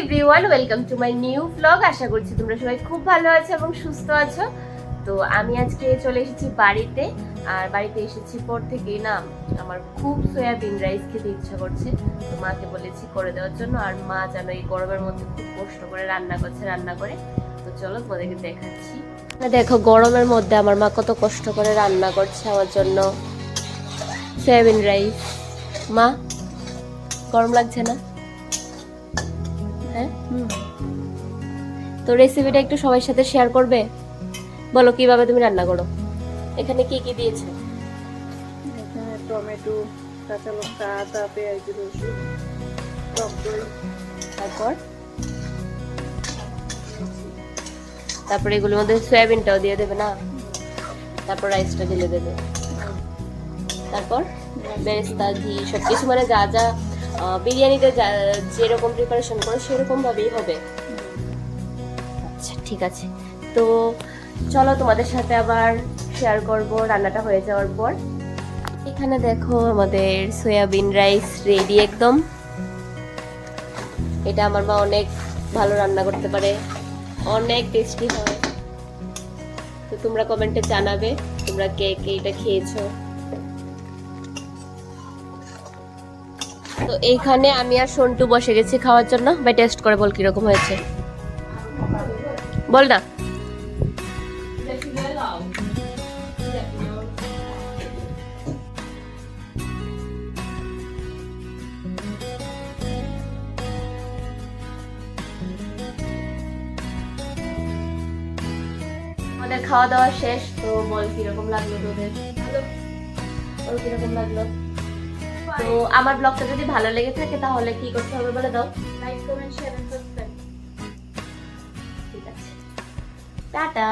Everyone welcome to my new blog আশা করছি তোমরা সবাই খুব ভালো আছো এবং সুস্থ আছো। তো আমি আজকে চলে এসেছি বাড়িতে, আর বাড়িতে এসেছি পর থেকেই না আমার খুব সয়াবিন রাইস খেতে ইচ্ছা করছে। তো মাকে বলেছি করে দেওয়ার জন্য, আর মা যেন এই গরমের মধ্যে খুব কষ্ট করে রান্না করছে, রান্না করে। তো চলো তোমাদেরকে দেখাচ্ছি। দেখো, গরমের মধ্যে আমার মা কত কষ্ট করে রান্না করছে আমার জন্য সয়াবিন রাইস মা, গরম লাগছে না? হ্যাঁ? তো রেসিপিটা একটু সবার সাথে শেয়ার করবে? বলো কীভাবে তুমি রান্না করো? এখানে কি কি দিয়েছ? এখানে টমেটো কাঁচা লঙ্কা আদা পেঁয়াজ রসুন টক দই। তারপর? তারপরে এগুলোর মধ্যে সয়াবিনটাও দিয়ে দেবে না? তারপর রাইসটা ঢেলে দেবে। তারপর? বেরেস্তা ঘি সব কিছু মানে যা যা বিরিয়ানিতে যেরকম প্রিপারেশন করো সেরকম ভাবেই হবে। আচ্ছা ঠিক আছে। তো চলো তোমাদের সাথে আবার শেয়ার করব, রান্নাটা হয়ে যাওয়ার পর। এখানে দেখো আমাদের সয়াবিন রাইস রেডি একদম। এটা আমার মা অনেক ভালো রান্না করতে পারে। অনেক টেস্টি হয়। তো তোমরা কমেন্টে জানাবে তোমরা কে কে এটা খেয়েছো। তো এইখানে আমি আর সন্টু বসে গেছি খাওয়ার জন্য ভাই টেস্ট করে বল কীরকম হয়েছে। বল না। খাওয়া দাওয়া শেষ, তো বল কীরকম লাগল তোদের? ভালো? বল কীরকম লাগল? তো আমার ব্লগটা যদি ভালো লেগে থাকে তাহলে কি করতে হবে বলে দাও? Like comment share and subscribe ঠিক আছে। টাটা।